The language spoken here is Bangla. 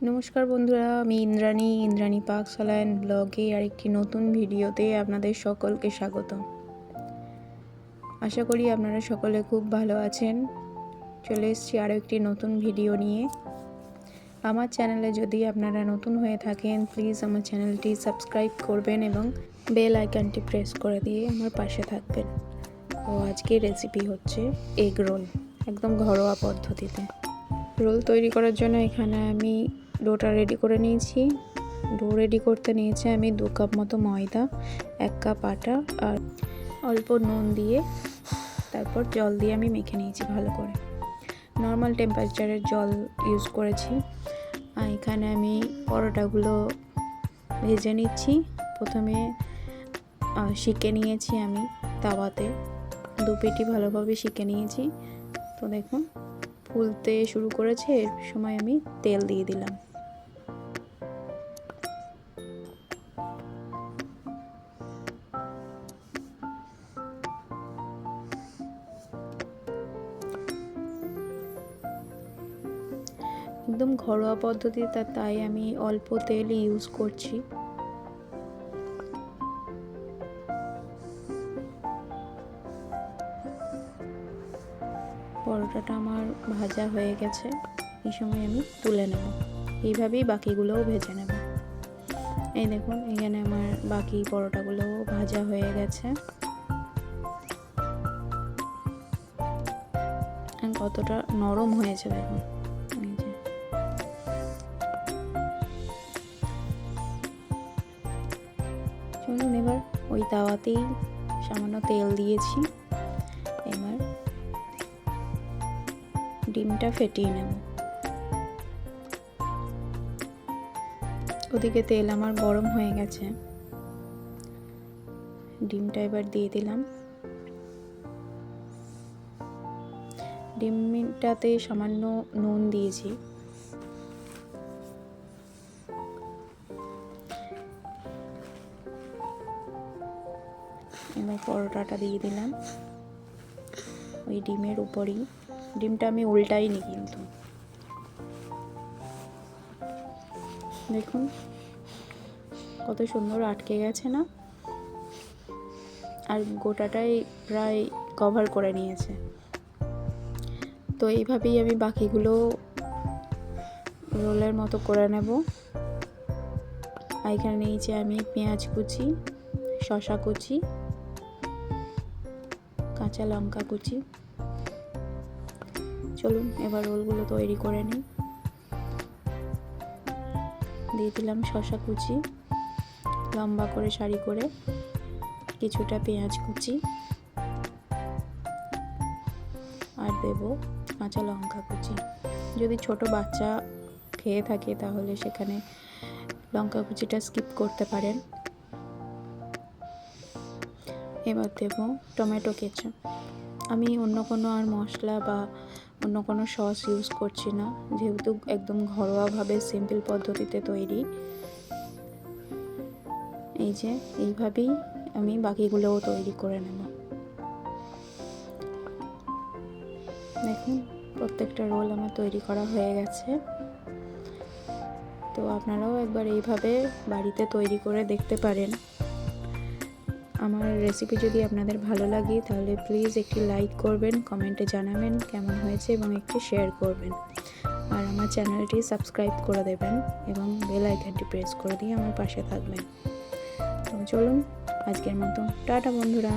নমস্কার বন্ধুরা, আমি ইন্দ্রাণী ইন্দ্রাণী পাকশালায়ন ব্লগে আরেকটি নতুন ভিডিওতে আপনাদের সকলকে স্বাগত আশা করি আপনারা সকলে খুব ভালো আছেন। চলে এসছি আরও একটি নতুন ভিডিও নিয়ে। আমার চ্যানেলে যদি আপনারা নতুন হয়ে থাকেন প্লিজ আমার চ্যানেলটি সাবস্ক্রাইব করবেন এবং বেল আইকনটি প্রেস করে দিয়ে আমার পাশে থাকবেন। ও আজকের রেসিপি হচ্ছে এগ রোল একদম ঘরোয়া পদ্ধতিতে। রোল তৈরি করার জন্য এখানে আমি ডোটা রেডি করে নিয়েছি। ডো রেডি করতে নিয়েছি আমি দু কাপ মতো ময়দা, এক কাপ আটা আর অল্প নুন দিয়ে তারপর জল দিয়ে আমি মেখে নিয়েছি ভালো করে। নর্মাল টেম্পারেচারের জল ইউজ করেছি। এখানে আমি পরোটাগুলো ভেজে নিচ্ছি। প্রথমে শিখে নিয়েছি আমি তাওয়াতে। দু পেটি ভালোভাবে শিখে নিয়েছি। তো দেখুন, ফুলতে শুরু করেছে, এর সময় আমি তেল দিয়ে দিলাম। একদম ঘরোয়া পদ্ধতিতে তাই আমি অল্প তেল ইউজ করছি। পরোটাটা আমার ভাজা হয়ে গেছে, এই সময় আমি তুলে নেব। এইভাবেই বাকিগুলোও ভেজে নেব। এই দেখুন, এখানে আমার বাকি পরোটাগুলোও ভাজা হয়ে গেছে। কতটা নরম হয়েছে দেখুন। চলুন এবার ওই তাওয়াতেই সামান্য তেল দিয়েছি। এবার ডিমটা ফেটিয়ে নেব। ওদিকে তেল আমার গরম হয়ে গেছে। ডিমটা এবার দিয়ে দিলাম। ডিমটাতে সামান্য নুন দিয়েছি। এবার পরোটাটা দিয়ে দিলাম। ওই ডিমের উপরেই। ডিমটা আমি উল্টাই উল্টাইনি কিন্তু। দেখুন, কত সুন্দর আটকে গেছে না? আর গোটাটাই প্রায় কভার করে নিয়েছে। তো এইভাবেই আমি বাকিগুলো রোলের মতো করে নেব। এখানে নিয়েছি আমি পেঁয়াজ কুচি শশা কুচি কাঁচা লঙ্কা কুচি। চলুন, এবার রোলগুলো তৈরি করে নিই। দিয়ে দিলাম শশা কুচি, লম্বা করে সারি করে কিছুটা পেঁয়াজ কুচি আর দেব কাঁচা লঙ্কা কুচি। যদি ছোট বাচ্চা খেয়ে থাকে তাহলে সেখানে লঙ্কা কুচিটা স্কিপ করতে পারেন। এবার দেব টমেটো কেচাপ। আমি অন্য কোনো আর মশলা বা অন্য কোনো সস ইউজ করছি না। যেহেতু একদম ঘরোয়াভাবে সিম্পল পদ্ধতিতে তৈরি। এই যে, এইভাবেই আমি বাকিগুলোও তৈরি করে নেব। দেখুন, প্রত্যেকটা রোল আমার তৈরি করা হয়ে গেছে। তো আপনারাও একবার এইভাবে বাড়িতে তৈরি করে দেখতে পারেন। আমার রেসিপি যদি আপনাদের ভালো লাগে, তাহলে প্লিজ একটি লাইক করবেন কমেন্টে জানাবেন কেমন হয়েছে এবং একটি শেয়ার করবেন। আর আমার চ্যানেলটি সাবস্ক্রাইব করে দেবেন এবং বেল আইকনটি প্রেস করে দিয়ে আমার পাশে থাকবেন। তো চলুন, আজকের মতো। টাটা বন্ধুরা।